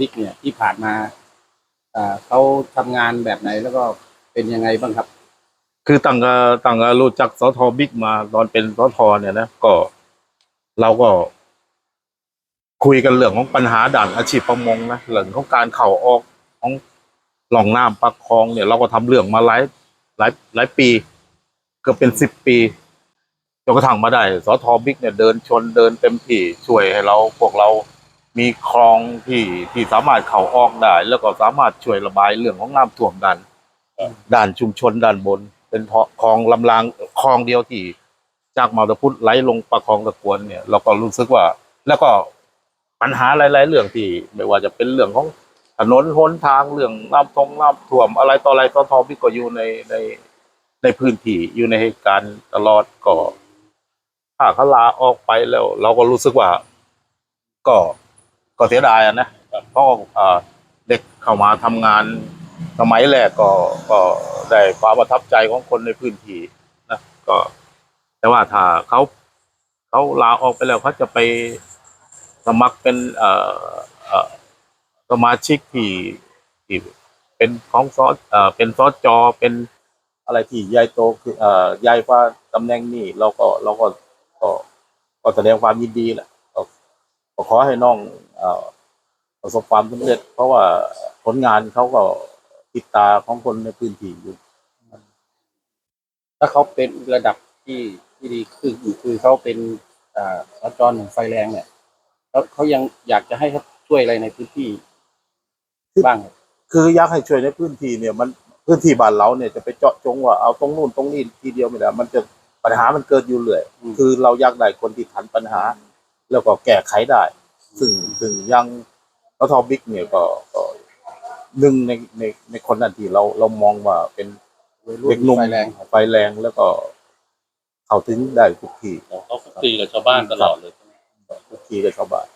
บิ๊กเนี่ยที่ผ่านมาเขาทำงานแบบไหนแล้วก็เป็นยังไงบ้างครับ คือตั้งแต่างแต่รู้จักสทบิ๊กมาตอนเป็นสทเนี่ยนะก็เราก็ คุยกันเรื่องของปัญหาด่านอาชีพประมงนะเรื่องของการเข่าออกของหล่องน้ำปากคลองเนี่ย เราก็ทำเรื่องมาหลายหลายหลายปีเกือบเป็นสิบปีจนกระทั่งมาได้สทบิ๊กเนี่ยเดินชนเดินเต็มที่ช่วยให้เราพวกเรา มีคลองที่ที่สามารถเข่าออกได้ แล้วก็สามารถช่วยระบายเรื่องของน้ำท่วมดันด่านชุมชนด้านบน เป็นเพราะคลองลำรางคลองเดียวที่ จากมาตะพุทธไหลลงปะคลองตะกวนเนี่ยเราก็รู้สึกว่า แล้วก็ปัญหาหลาย ๆ เรื่องที่ ไม่ว่าจะเป็นเรื่องของถนนหนทางเรื่องน้ำทงน้ำท่วม อะไรต่ออะไรต่อทอพี่ก็อยู่ในในในพื้นที่อยู่ในเหตุการณ์ตลอดก็ถ้าเขาลาออกไปแล้ว เราก็รู้สึกว่าก็ ก็เสียดายอะนะ เพราะอ่าเด็กเข้ามาทำงานสมัยแรกก็ก็ได้ความประทับใจของคนในพื้นที่นะก็ แต่ว่าถ้าเขาเขาลาออกไปแล้วเขาจะไปสมัครเป็นเอ่อเอ่อสมาชิกที่ที่เป็นของซอเอ่อเป็นซอจอเป็นอะไรที่ใหญ่โตคือเอ่อใหญ่กว่าตำแหน่งนี้เราก็เราก็ก็ก็แสดงความยินดีแหละก็ก็ขอให้น้องเอ่อ ประสบความสำเร็จ เพราะว่าผลงานเขาก็ติดตาของคนในพื้นที่อยู่ ถ้าเขาเป็นระดับที่ที่ดีคือคือเขาเป็นอ่าสจรหนึ่งไฟแรงเนี่ยแล้วเขายังอยากจะให้เขาช่วยอะไรในพื้นที่บ้างครับคืออยากให้ช่วยในพื้นที่เนี่ย มันพื้นที่บ้านเราเนี่ยจะไปเจาะจงว่าเอาตรงนู่นตรงนี้ทีเดียวไม่ได้มันจะปัญหามันเกิดอยู่เรื่อยคือเราอยากได้คนที่ทันปัญหา แล้วก็แก้ไขได้ ซึ่งซึ่งยังเราทอบิ๊กเนี่ยก็ก็หนึ่งในในในคนนั้นที่เราเรามองว่าเป็นวัยรุ่เด็นกหนุ่มไฟแรงไฟแรงแล้วก็ เข้าถึงได้ทุกที่เขาคุกคีกับชาวบ้านตลอดเลยทุกที่กับชาวบ้าน